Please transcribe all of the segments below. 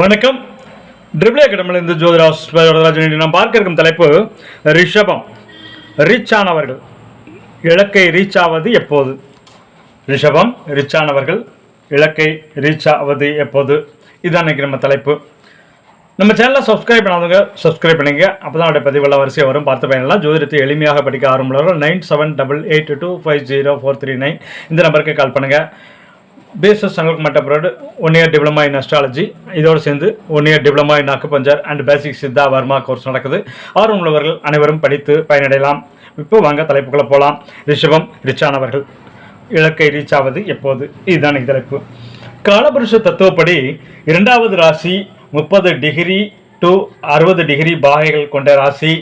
வணக்கம். ட்ரிபிள் அகாடமியில் இருந்து ஜோதிராஸ் ராஜன் நாம் பார்க்க இருக்கும் தலைப்பு ரிஷபம். ரிச் ஆனவர்கள் இலக்கை ரீச் ஆவது எப்போது? ரிஷபம் ரிச் ஆனவர்கள் இலக்கை ரீச் ஆவது எப்போது? இதுதான் இன்னைக்கு நம்ம தலைப்பு. நம்ம சேனலை சப்ஸ்கிரைப் பண்ணாதவங்க சப்ஸ்கிரைப் பண்ணிங்க அப்போ தான் அவருடைய பதிவெல்லாம் வரிசையாக வரும். பார்த்து பயனெல்லாம் ஜோதிடத்தை எளிமையாக படிக்க ஆரம்புள்ளவர்கள் nine seven double eight two five zero four three nine இந்த நம்பருக்கு கால் பண்ணுங்கள் பேசஸ் சங்கல்க் மட்டப்ரோடு one year diploma in astrology இதோடு சேர்ந்து one year diploma in acupuncture and basic Siddha Varma course நடக்குது. ஆர்வம் உள்ளவர்கள் அனைவரும் படித்து பயனடையலாம். இப்போ வாங்க தலைப்புகளை போகலாம் ரிஷபம் ரிச்சானவர்கள். இலக்கை ரீச் ஆவது எப்போது? இதுதான் தலைப்பு காலபுருஷ தத்துவப்படி இரண்டாவது ராசி முப்பது டிகிரி டு அறுபது டிகிரி பாகைகள் கொண்ட ராசி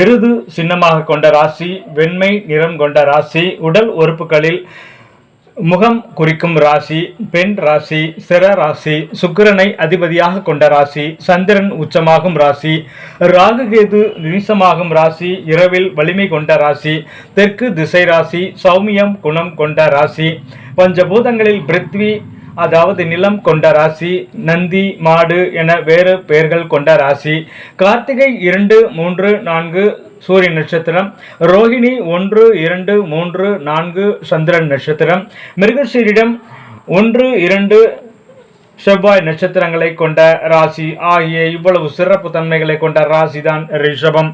எருது சின்னமாக கொண்ட ராசி வெண்மை நிறம் கொண்ட ராசி உடல் உறுப்புகளில் முகம் குறிக்கும் ராசி பெண் ராசி சிர ராசி சுக்கிரனை அதிபதியாக கொண்ட ராசி சந்திரன் உச்சமாகும் ராசி ராகுகேது நிமிஷமாகும் ராசி இரவில் வலிமை கொண்ட ராசி தெற்கு திசை ராசி சௌமியம் குணம் கொண்ட ராசி பஞ்சபூதங்களில் பிருத்வி அதாவது நிலம் கொண்ட ராசி நந்தி மாடு என வேறு பெயர்கள் கொண்ட ராசி கார்த்திகை இரண்டு மூன்று நான்கு சூரிய நட்சத்திரம் ரோஹிணி ஒன்று இரண்டு மூன்று நான்கு சந்திரன் நட்சத்திரம் மிருகசீரிடம் ஒன்று இரண்டு செவ்வாய் நட்சத்திரங்களை கொண்ட ராசி. ஆகிய இவ்வளவு சிறப்பு தன்மைகளை கொண்ட ராசி தான் ரிஷபம்.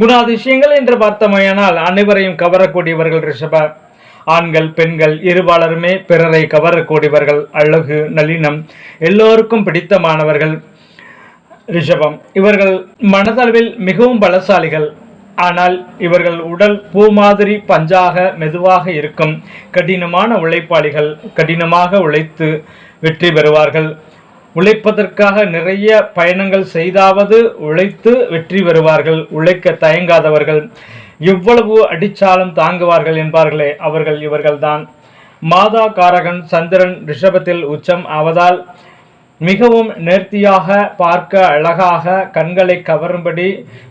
குணாதிசயங்கள் என்று பார்த்தமையானால் அனைவரையும் கவரக்கூடியவர்கள் ரிஷப. ஆண்கள் பெண்கள் இருபாலருமே பிறரை கவரக்கூடியவர்கள் அழகு நளினம் எல்லோருக்கும் பிடித்தமானவர்கள் ரிஷபம். இவர்கள் மனதளவில் மிகவும் பலசாலிகள். ஆனால் இவர்கள் உடல் பூ மாதிரி பஞ்சாக மெதுவாக இருக்கும். கடினமான உழைப்பாளிகள் கடினமாக உழைத்து வெற்றி பெறுவார்கள். உழைப்பதற்காக நிறைய பயணங்கள் செய்தாவது உழைத்து வெற்றி பெறுவார்கள். உழைக்க தயங்காதவர்கள். எவ்வளவு அடிச்சாலும் தாங்குவார்கள் என்பார்களே அவர்கள் இவர்கள்தான். மாதா காரகன் சந்திரன் ரிஷபத்தில் உச்சம் ஆவதால் மிகவும் நேர்த்தியாக பார்க்க அழகாக கண்களை கவரும்படி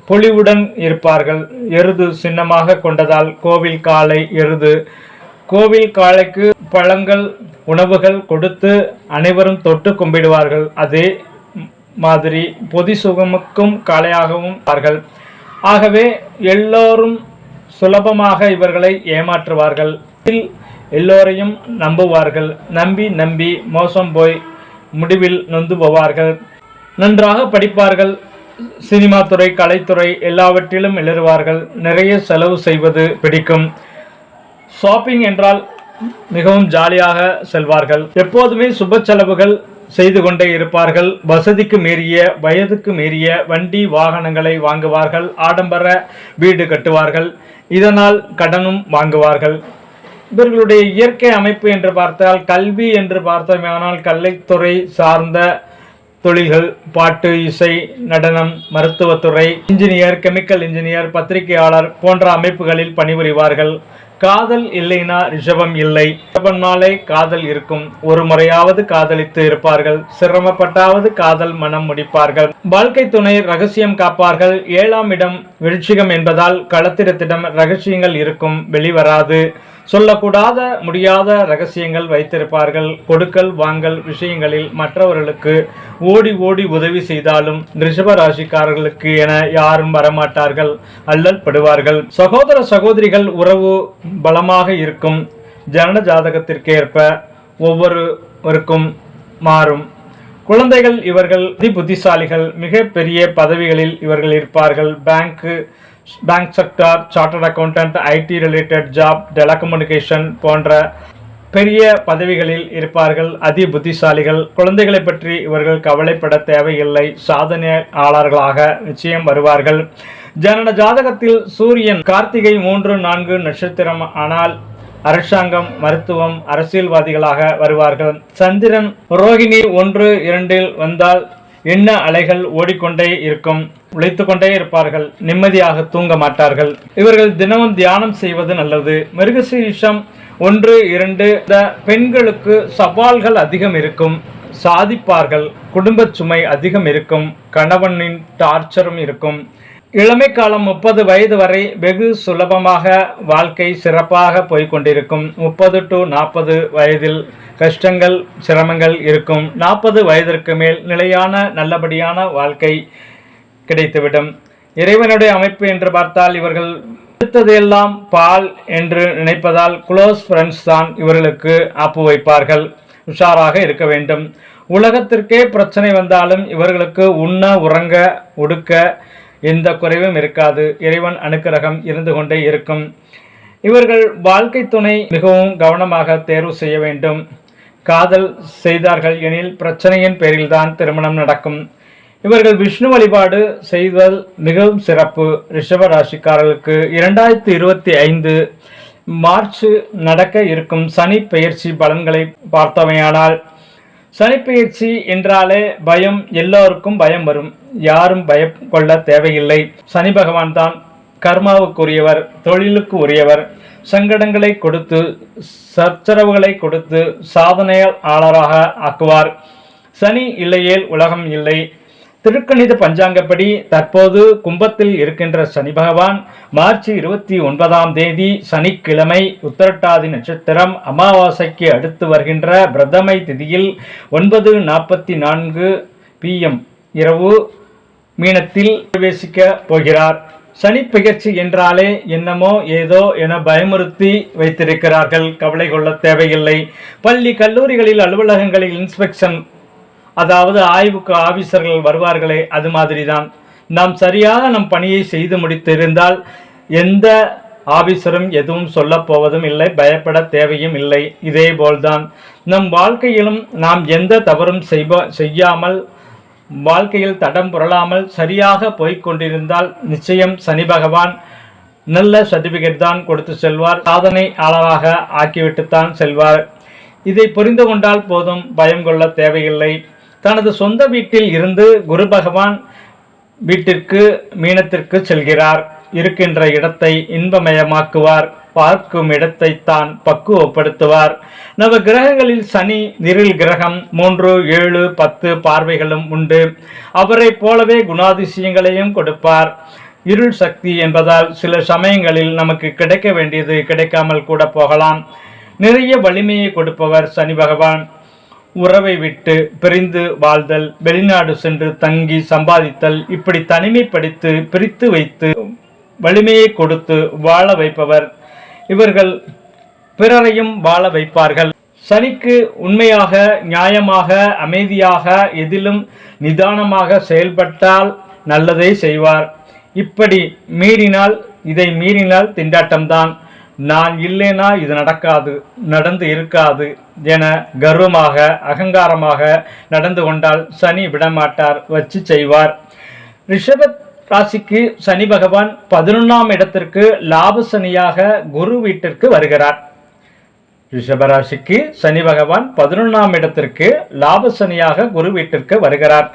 பொலிவுடன் இருப்பார்கள். எருது சின்னமாக கொண்டதால் கோவில் காளை எருது. கோவில் காளைக்கு பழங்கள் உணவுகள் கொடுத்து அனைவரும் தொட்டு கும்பிடுவார்கள். அதே மாதிரி பொதி சுகமுக்கும் காளையாகவும் பார்கள் ஆகவே எல்லோரும் சுலபமாக இவர்களை ஏமாற்றுவார்கள். எல்லோரையும் நம்புவார்கள். நம்பி நம்பி மோசம் போய் முடிவில் நொந்து போவார்கள் நன்றாக படிப்பார்கள். சினிமா துறை கலைத்துறை எல்லாவற்றிலும் எழுறுவார்கள். நிறைய செலவு செய்வது பிடிக்கும். ஷாப்பிங் என்றால் மிகவும் ஜாலியாக செல்வார்கள். எப்போதுமே சுப செலவுகள் செய்து கொண்டே இருப்பார்கள். வசதிக்கு மீறிய வயதுக்கு மீறிய வண்டி வாகனங்களை வாங்குவார்கள். ஆடம்பர வீடு கட்டுவார்கள். இதனால் கடனும் வாங்குவார்கள். இவர்களுடைய இயற்கை அமைப்பு என்று பார்த்தால் கல்வி என்று பார்த்தோமேனால் கல்லைத்துறை சார்ந்த தொழில்கள் பாட்டு இசை நடனம் மருத்துவத்துறை இன்ஜினியர் கெமிக்கல் இன்ஜினியர் பத்திரிகையாளர் போன்ற அமைப்புகளில் பணிபுரிவார்கள். காதல் இல்லைனா ரிஷபம் இல்லை. ரிஷபம்னாலே காதல் இருக்கும். ஒரு முறையாவது காதலித்து இருப்பார்கள். சிரமப்பட்டாவது காதல் மனம் முடிப்பார்கள். வாழ்க்கை துணை ரகசியம் காப்பார்கள். ஏழாம் இடம் விருட்சிகம் என்பதால் களத்திரத்திடம் ரகசியங்கள் இருக்கும். வெளிவராது. சொல்லக்கூடாத முடியாத ரகசியங்கள் வைத்திருப்பார்கள். கொடுக்கல் வாங்கல் விஷயங்களில் மற்றவர்களுக்கு ஓடி ஓடி உதவி செய்தாலும் ரிஷப ராசிக்காரர்களுக்கு என யாரும் வரமாட்டார்கள் அல்லல் படுவார்கள். சகோதர சகோதரிகள் உறவு பலமாக இருக்கும். ஜனன ஜாதகத்திற்கேற்ப ஒவ்வொருவருக்கும் மாறும். குழந்தைகள் இவர்கள் அதி புத்திசாலிகள். மிக பெரிய பதவிகளில் இவர்கள் இருப்பார்கள். பேங்க்கு bank sector chartered accountant IT related job telecommunication போன்ற பெரிய பதவிகளில் இருப்பார்கள். அதி புத்திசாலிகள். குழந்தைகளை பற்றி இவர்கள் கவலைப்பட தேவையில்லை. சாதனையாளர்களாக நிச்சயம் வருவார்கள். ஜனன ஜாதகத்தில் சூரியன் கார்த்திகை மூன்று நான்கு நட்சத்திரம் ஆனால் அரசாங்கம் மருத்துவம் அரசியல்வாதிகளாக வருவார்கள். சந்திரன் ரோகிணி ஒன்று இரண்டில் வந்தால் எண்ண அலைகள் ஓடிக்கொண்டே இருக்கும். உழைத்து கொண்டே இருப்பார்கள். நிம்மதியாக தூங்க மாட்டார்கள். இவர்கள் தினமும் தியானம் செய்வது நல்லது. மிருகசீரிஷம் ஒன்று இரண்டு இந்த பெண்களுக்கு சவால்கள் அதிகம் இருக்கும். சாதிப்பார்கள். குடும்ப சுமை அதிகம் இருக்கும். கணவனின் டார்ச்சரும் இருக்கும். இளமை காலம் முப்பது வயது வரை வெகு சுலபமாக வாழ்க்கை சிறப்பாக போய்க்கொண்டிருக்கும் முப்பது டு நாற்பது வயதில் கஷ்டங்கள் சிரமங்கள் இருக்கும். நாற்பது வயதிற்கு மேல் நிலையான நல்லபடியான வாழ்க்கை கிடைத்துவிடும். இறைவனுடைய அமைப்பு என்று பார்த்தால் இவர்கள் அடுத்ததெல்லாம் பால் என்று நினைப்பதால் குளோஸ் ஃப்ரெண்ட்ஸ் தான் இவர்களுக்கு ஆப்பு வைப்பார்கள். உஷாராக இருக்க வேண்டும். உலகத்திற்கே பிரச்சனை வந்தாலும் இவர்களுக்கு உண்ண உறங்க உடுக்க எந்த குறைவும் இருக்காது. இறைவன் அனுக்கிரகம் இருந்து கொண்டே இருக்கும். இவர்கள் வாழ்க்கை துணை மிகவும் கவனமாக தேர்வு செய்ய வேண்டும். காதல் செய்தார்கள் எனில் பிரச்சனையின் பேரில்தான் திருமணம் நடக்கும். இவர்கள் விஷ்ணு வழிபாடு செய்தல் மிகவும் சிறப்பு. ரிஷப ராசிக்காரர்களுக்கு இரண்டாயிரத்தி இருபத்தி ஐந்து மார்ச் நடக்க இருக்கும் சனி பெயர்ச்சி பலன்களை பார்த்தமையானால் சனிப்பெயர்ச்சி என்றாலே பயம் எல்லோருக்கும் பயம் வரும். யாரும் பயம் கொள்ள தேவையில்லை. சனி பகவான் தான் கர்மாவுக்குரியவர் தொழிலுக்கு உரியவர். சங்கடங்களை கொடுத்து சச்சரவுகளை கொடுத்து சாதனையாளராக ஆக்குவார். சனி இல்லையேல் உலகம் இல்லை. திருக்கணித பஞ்சாங்கப்படி தற்போது கும்பத்தில் இருக்கின்ற சனி பகவான் மார்ச் இருபத்தி ஒன்பதாம் தேதி சனிக்கிழமை உத்தரட்டாதி நட்சத்திரம் அமாவாசைக்கு அடுத்து வருகின்ற பிரதமை திதியில் ஒன்பது நாற்பத்தி நான்கு பிஎம் இரவு மீனத்தில் பிரவேசிக்க போகிறார். சனி பெயர்ச்சி என்றாலே என்னமோ ஏதோ என பயமுறுத்தி வைத்திருக்கிறார்கள். கவலை கொள்ள தேவையில்லை. பள்ளி கல்லூரிகளில் அலுவலகங்களில் இன்ஸ்பெக்ஷன் அதாவது ஆய்வுக்கு ஆபீசர்கள் வருவார்களே அது மாதிரி தான் நாம் சரியாக நம் பணியை செய்து முடித்திருந்தால் எந்த ஆபீசரும் எதுவும் சொல்ல போவதும் இல்லை பயப்பட தேவையும் இல்லை. இதே போல்தான் நம் வாழ்க்கையிலும் நாம் எந்த தவறும் செய்ப செய்யாமல் வாழ்க்கையில் தடம் புரளாமல் சரியாக போய்கொண்டிருந்தால் நிச்சயம் சனி பகவான் நல்ல சர்டிஃபிகேட் தான் கொடுத்து செல்வார். சாதனை ஆளராக ஆக்கிவிட்டுத்தான் செல்வார். இதை புரிந்து கொண்டால் போதும் பயம் கொள்ள தேவையில்லை. தனது சொந்த வீட்டில் இருந்து குரு பகவான் வீட்டிற்கு மீனத்திற்கு செல்கிறார். இருக்கின்ற இடத்தை இன்பமயமாக்குவார் பார்க்கும் இடத்தை தான் பக்குவப்படுத்துவார். நவ கிரகங்களில் சனி நிரில் கிரகம் மூன்று ஏழு பத்து பார்வைகளும் உண்டு. அவரைப் போலவே குணாதிசயங்களையும் கொடுப்பார். இருள் சக்தி என்பதால் சில சமயங்களில் நமக்கு கிடைக்க வேண்டியது கிடைக்காமல் கூட போகலாம். நிறைய வலிமையை கொடுப்பவர் சனி பகவான். உறவை விட்டு பிரிந்து வாழ்தல் வெளிநாடு சென்று தங்கி சம்பாதித்தல் இப்படி தனிமைப்படுத்தி பிரித்து வைத்து வலிமையை கொடுத்து வாழ வைப்பவர். இவர்கள் பிறரையும் வாழ வைப்பார்கள். சனிக்கு உண்மையாக நியாயமாக அமைதியாக எதிலும் நிதானமாக செயல்பட்டால் நல்லதை செய்வார். இப்படி மீறினால் இதை மீறினால் திண்டாட்டம்தான். நான் இல்லைனா இது நடக்காது நடந்து இருக்காது என கர்வமாக அகங்காரமாக நடந்து கொண்டால் சனி விடமாட்டார் வச்சு செய்வார். ரிஷபத் ராசிக்கு சனி பகவான் பதினொன்றாம் இடத்திற்கு லாப சனியாக குரு வீட்டிற்கு வருகிறார். ரிஷபராசிக்கு சனி பகவான் பதினொன்றாம் இடத்திற்கு லாப சனியாக குரு வீட்டிற்கு வருகிறார்.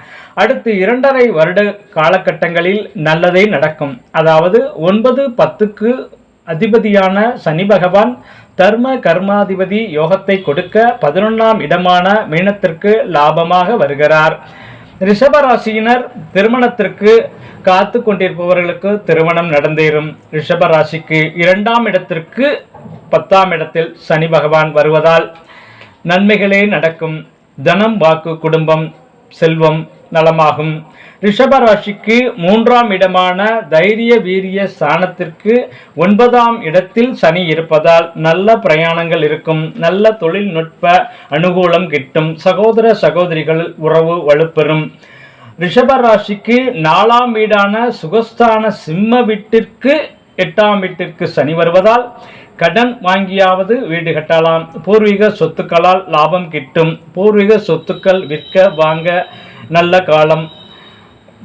அடுத்து இரண்டரை வருட காலகட்டங்களில் நல்லதே நடக்கும். அதாவது ஒன்பது பத்துக்கு அதிபதியான சனி பகவான் தர்ம கர்மாதிபதி யோகத்தை கொடுக்க பதினொன்றாம் இடமான மீனத்திற்கு லாபமாக வருகிறார். ரிஷபராசியினர் திருமணத்திற்கு காத்து கொண்டிருப்பவர்களுக்கு திருமணம் நடந்தேறும். ரிஷபராசிக்கு இரண்டாம் இடத்திற்கு பத்தாம் இடத்தில் சனி பகவான் வருவதால் நன்மைகளே நடக்கும். தனம் வாக்கு குடும்பம் செல்வம் நலமாகும். ரிஷபராசிக்கு மூன்றாம் இடமான தைரிய வீரிய ஸ்தானத்திற்கு ஒன்பதாம் இடத்தில் சனி இருப்பதால் நல்ல பிரயாணங்கள் இருக்கும். நல்ல தொழில்நுட்ப அனுகூலம் கிட்டும். சகோதர சகோதரிகள் உறவு வலுப்பெறும். ரிஷபராசிக்கு நாலாம் வீடான சுகஸ்தான சிம்ம வீட்டிற்கு எட்டாம் வீட்டிற்கு சனி வருவதால் கடன் வாங்கியாவது வீடு கட்டலாம். பூர்வீக சொத்துக்களால் லாபம் கிட்டும். பூர்வீக சொத்துக்கள் விற்க வாங்க நல்ல காலம்.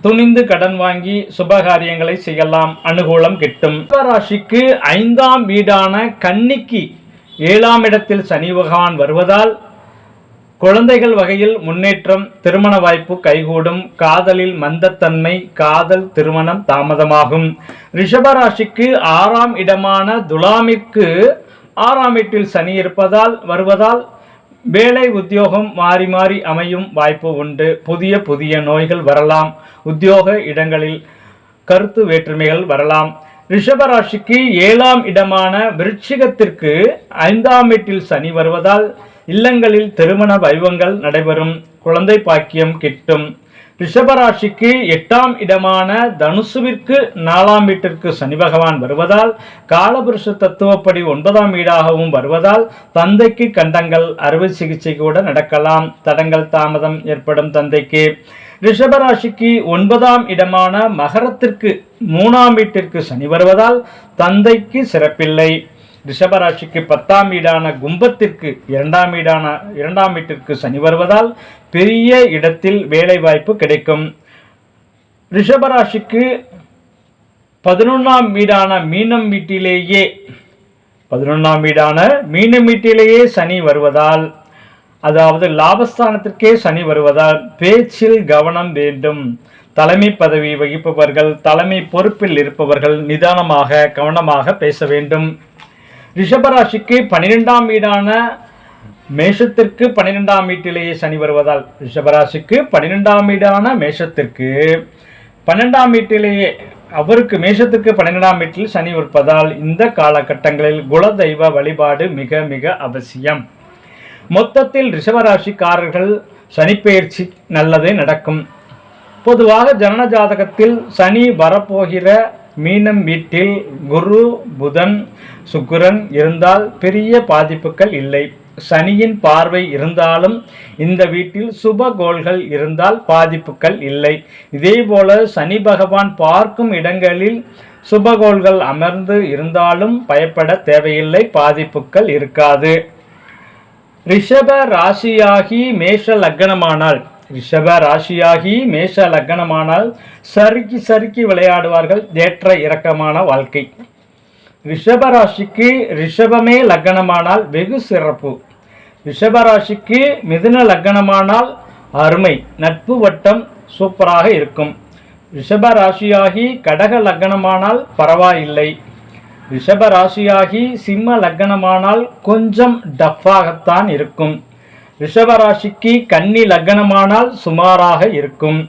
துணிந்து கடன் வாங்கி சுபகாரியங்களை செய்யலாம். அனுகூலம் கிட்டும். ராசிக்கு ஐந்தாம் வீடான கன்னிக்கு ஏழாம் இடத்தில் சனி பகவான் வருவதால் குழந்தைகள் வகையில் முன்னேற்றம் திருமண வாய்ப்பு கைகூடும். காதலில் மந்தத்தன்மை காதல் திருமணம் தாமதமாகும். ரிஷபராசிக்கு ஆறாம் இடமான துலாமிற்கு ஆறாம் வீட்டில் சனி இருப்பதால் வருவதால் வேலை உத்தியோகம் மாறி மாறி அமையும் வாய்ப்பு உண்டு. புதிய புதிய நோய்கள் வரலாம். உத்தியோக இடங்களில் கருத்து வேற்றுமைகள் வரலாம். ரிஷபராசிக்கு ஏழாம் இடமான விருட்சிகத்திற்கு ஐந்தாம் வீட்டில் சனி வருவதால் இல்லங்களில் திருமண வைவங்கள் நடைபெறும். குழந்தை பாக்கியம் கிட்டும். ரிஷபராசிக்கு எட்டாம் இடமான தனுசுவிற்கு நாலாம் வீட்டிற்கு சனி பகவான் வருவதால் காலபுருஷ தத்துவப்படி ஒன்பதாம் வீடாகவும் வருவதால் தந்தைக்கு கண்டங்கள் அறுவை சிகிச்சை கூட நடக்கலாம். தடங்கள் தாமதம் ஏற்படும் தந்தைக்கு. ரிஷபராசிக்கு ஒன்பதாம் இடமான மகரத்திற்கு மூணாம் வீட்டிற்கு சனி வருவதால் தந்தைக்கு சிறப்பில்லை. ரிஷபராசிக்கு பத்தாம் வீடான கும்பத்திற்கு இரண்டாம் வீடான இரண்டாம் வீட்டிற்கு சனி வருவதால் பெரிய இடத்தில் வேலை வாய்ப்பு கிடைக்கும் ரிஷபராசிக்கு பதினொன்றாம் வீடான மீனம் வீட்டிலேயே பதினொன்றாம் வீடான மீனம் வீட்டிலேயே சனி வருவதால் அதாவது லாபஸ்தானத்திற்கே சனி வருவதால் பேச்சில் கவனம் வேண்டும். தலைமை பதவி வகிப்பவர்கள் தலைமை பொறுப்பில் இருப்பவர்கள் நிதானமாக கவனமாக பேச வேண்டும். ரிஷபராசிக்கு பன்னிரெண்டாம் வீடான மேஷத்திற்கு பன்னிரெண்டாம் வீட்டிலேயே சனி வருவதால் ரிஷபராசிக்கு பன்னிரெண்டாம் வீடான மேஷத்திற்கு பன்னெண்டாம் வீட்டிலேயே அவருக்கு மேஷத்துக்கு பன்னிரெண்டாம் வீட்டில் சனி இருப்பதால் இந்த காலகட்டங்களில் குலதெய்வ வழிபாடு மிக மிக அவசியம். மொத்தத்தில் ரிஷபராசிக்காரர்கள் சனிப்பெயர்ச்சி நல்லதே நடக்கும். பொதுவாக ஜனன ஜாதகத்தில் சனி வரப்போகிற மீனம் வீட்டில் குரு புதன் சுக்கிரன் இருந்தால் பெரிய பாதிப்புகள் இல்லை. சனியின் பார்வை இருந்தாலும் இந்த வீட்டில் சுப கோள்கள் இருந்தால் பாதிப்புகள் இல்லை. இதேபோல சனி பகவான் பார்க்கும் இடங்களில் சுபகோள்கள் அமர்ந்து இருந்தாலும் பயப்பட தேவையில்லை பாதிப்புகள் இருக்காது. ரிஷப ராசியாகி மேஷ லக்னமானால் ரிஷப ராசியாகி மேஷ லக்னமானால் சறுக்கி சறுக்கி விளையாடுவார்கள். ஏற்ற இறக்கமான வாழ்க்கை. ரிஷப ராசிக்கு ரிஷபமே லக்னமானால் வெகு சிறப்பு. ரிஷப ராசிக்கு மிதுன லக்னமானால் அருமை. நட்பு வட்டம் சூப்பராக இருக்கும். ரிஷப ராசியாகி கடக லக்னமானால் பரவாயில்லை. ரிஷப ராசியாகி சிம்ம லக்னமானால் கொஞ்சம் டஃப்பாகத்தான் இருக்கும். ரிஷபராசிக்கு கன்னி லக்னமானால் சுமாராக இருக்கும்.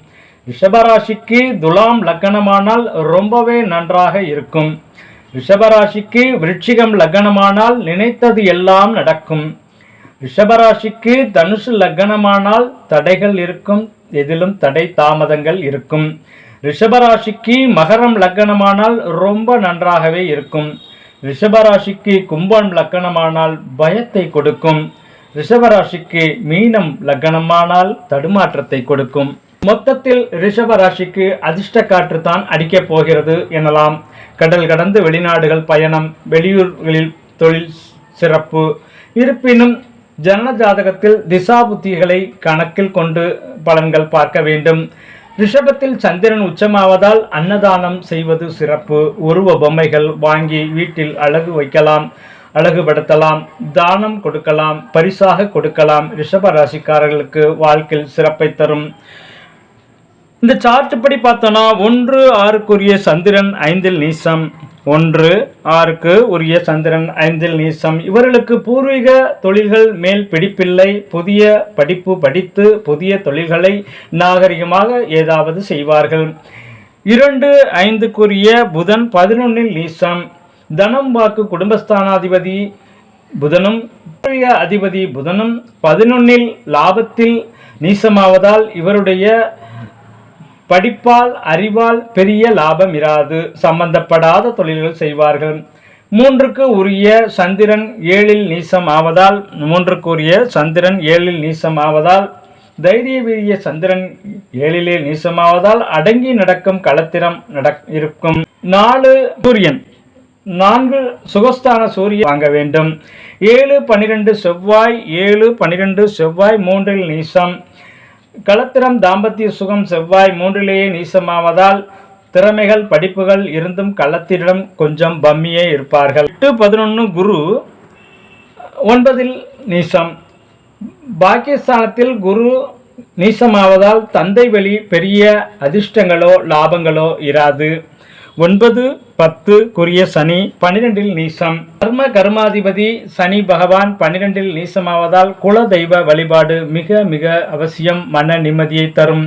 ரிஷபராசிக்கு துலாம் லக்னமானால் ரொம்பவே நன்றாக இருக்கும். ரிஷபராசிக்கு விருட்சிகம் லக்னமானால் நினைத்தது எல்லாம் நடக்கும். ரிஷபராசிக்கு தனுசு லக்னமானால் தடைகள் இருக்கும் எதிலும் தடை தாமதங்கள் இருக்கும். ரிஷபராசிக்கு மகரம் லக்னமானால் ரொம்ப நன்றாகவே இருக்கும். ரிஷபராசிக்கு கும்பம் லக்கணமானால் பயத்தை கொடுக்கும். ரிஷபராசிக்கு மீனம் லக்னமானால் தடுமாற்றத்தை கொடுக்கும். மொத்தத்தில் ரிஷபராசிக்கு அதிர்ஷ்ட காற்று தான் அடிக்கப் போகிறது எனலாம். கடல் கடந்து வெளிநாடுகள் பயணம் வெளியூர்களில் தொழில் சிறப்பு. இருப்பினும் ஜன ஜாதகத்தில் திசா புத்திகளை கணக்கில் கொண்டு பலன்கள் பார்க்க வேண்டும். ரிஷபத்தில் சந்திரன் உச்சமாவதால் அன்னதானம் செய்வது சிறப்பு. உருவ பொம்மைகள் வாங்கி வீட்டில் அழகு வைக்கலாம். அழகுபடுத்தலாம் தானம் கொடுக்கலாம் பரிசாக கொடுக்கலாம். ரிஷப ராசிக்காரர்களுக்கு வாழ்க்கையில் சிறப்பை தரும். இந்த சார்ட் படி பார்த்தோன்னா ஒன்று ஆறுக்குரிய சந்திரன் ஐந்தில் நீசம். ஒன்று ஆறுக்கு உரிய சந்திரன் ஐந்தில் நீசம். இவர்களுக்கு பூர்வீக தொழில்கள் மேல் பிடிப்பில்லை. புதிய படிப்பு படித்து புதிய தொழில்களை நாகரிகமாக ஏதாவது செய்வார்கள். இரண்டு ஐந்துக்குரிய புதன் பதினொன்னில் நீசம். தனம் வாக்கு குடும்பஸ்தானாதிபதி புதனும் அதிபதி புதனும் பதினொன்னில் லாபத்தில் நீசமாவதால் இவருடைய படிப்பால் அறிவால் பெரிய லாபம் இராது. சம்பந்தப்படாத தொழில்கள் செய்வார்கள். மூன்றுக்கு உரிய சந்திரன் ஏழில் நீசம் ஆவதால் மூன்றுக்கு உரிய சந்திரன் ஏழில் நீசம் ஆவதால் தைரிய வீரிய சந்திரன் ஏழிலே நீசமாவதால் அடங்கி நடக்கும் களத்திரம் நடக் இருக்கும். நாலு சூரியன். நான்கு சுகஸ்தான சூரிய வாங்க வேண்டும். ஏழு பன்னிரெண்டு செவ்வாய் ஏழு பன்னிரெண்டு செவ்வாய் மூன்றில் நீசம். கலத்திரம் தாம்பத்திய சுகம் செவ்வாய் மூன்றிலேயே நீசமாவதால் திறமைகள் படிப்புகள் இருந்தும் களத்திடம் கொஞ்சம் பம்மியே இருப்பார்கள். எட்டு பதினொன்று குரு ஒன்பதில் நீசம். பாக்கியஸ்தானத்தில் குரு நீசமாவதால் தந்தை வழி பெரிய அதிர்ஷ்டங்களோ லாபங்களோ இராது. ஒன்பது பத்து குரிய சனி பன்னிரெண்டில் நீசம். கர்ம கர்மாதிபதி சனி பகவான் பன்னிரெண்டில் நீசமாவதால் குல தெய்வ வழிபாடு மிக மிக அவசியம் மன நிம்மதியை தரும்.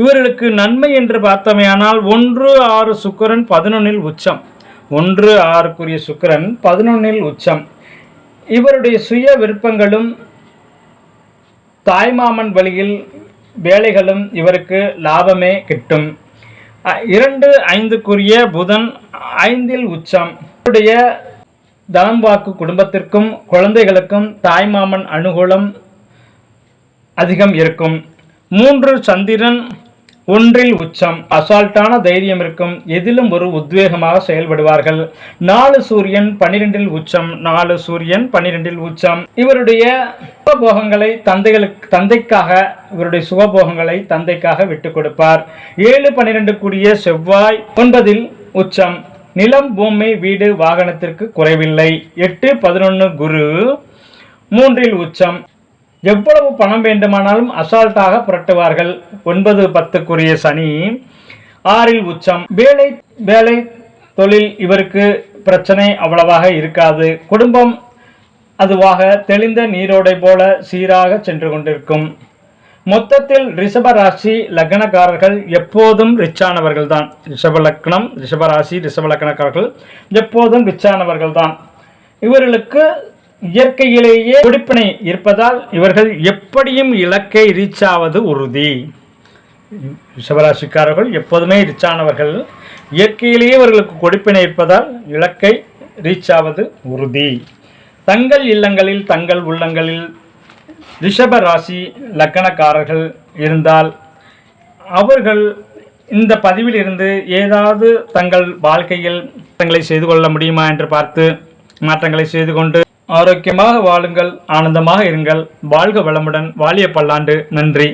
இவர்களுக்கு நன்மை என்று பார்த்தமையானால் ஒன்று ஆறு சுக்கிரன் பதினொன்னில் உச்சம். ஒன்று ஆறுக்குரிய சுக்கிரன் பதினொன்னில் உச்சம். இவருடைய சுய விருப்பங்களும் தாய்மாமன் வழியில் வேலைகளும் இவருக்கு லாபமே கிட்டும். இரண்டு ஐந்துக்குரிய புதன் ஐந்தில் உச்சம். இவருடைய தலம்பாக்கு குடும்பத்திற்கும் குழந்தைகளுக்கும் தாய்மாமன் அனுகூலம் அதிகம் இருக்கும். மூன்று சந்திரன் ஒன்றில் உச்சம். அசால்ட்டான தைரியம் இருக்கும். எதிலும் ஒரு உத்வேகமாக செயல்படுவார்கள். நாலு சூரியன் பன்னிரெண்டில் உச்சம். நாலு சூரியன் பன்னிரெண்டில் உச்சம். இவருடைய சுகபோகங்களை தந்தைகளுக்கு தந்தைக்காக இவருடைய சுகபோகங்களை தந்தைக்காக விட்டு கொடுப்பார். ஏழு பன்னிரெண்டு கூடிய செவ்வாய் ஒன்பதில் உச்சம். நிலம் பூமி வீடு வாகனத்திற்கு குறைவில்லை. எட்டு பதினொன்று குரு மூன்றில் உச்சம். எவ்வளவு பணம் வேண்டுமானாலும் அசால்ட்டாக புரட்டுவார்கள். ஒன்பது பத்துக்குரிய சனி ஆறில் உச்சம். வேலை வேலை தொழில் இவருக்கு பிரச்சனை அவ்வளவாக இருக்காது. குடும்பம் அதுவாக தெளிந்த நீரோடை போல சீராக சென்று கொண்டிருக்கும். மொத்தத்தில் ரிஷப ராசி லக்னக்காரர்கள் எப்போதும் ரிச்சானவர்கள் தான் ரிஷப லக்னம் ரிஷப ராசி ரிஷப லக்னக்காரர்கள் எப்போதும் ரிச்சானவர்கள் தான் இவர்களுக்கு இயற்கையிலேயே துடிப்பினை இருப்பதால் இவர்கள் எப்படியும் இலக்கை ரீச் ஆவது உறுதி. சிவராசிக்காரர்கள் எப்போதுமே ரிச்சானவர்கள். இயற்கையிலேயே இவர்களுக்கு கொடுப்பினை இருப்பதால் இலக்கை ரீச் ஆவது உறுதி. தங்கள் இல்லங்களில் தங்கள் உள்ளங்களில் ரிஷப ராசி லக்கணக்காரர்கள் இருந்தால் அவர்கள் இந்த பதிவில் இருந்து ஏதாவது தங்கள் வாழ்க்கையில் மாற்றங்களை செய்து கொள்ள முடியுமா என்று பார்த்து மாற்றங்களை செய்து கொண்டு ஆரோக்கியமாக வாழுங்கள் ஆனந்தமாக இருங்கள். வாழ்க வளமுடன் வாலிய பல்லாண்டு. நன்றி.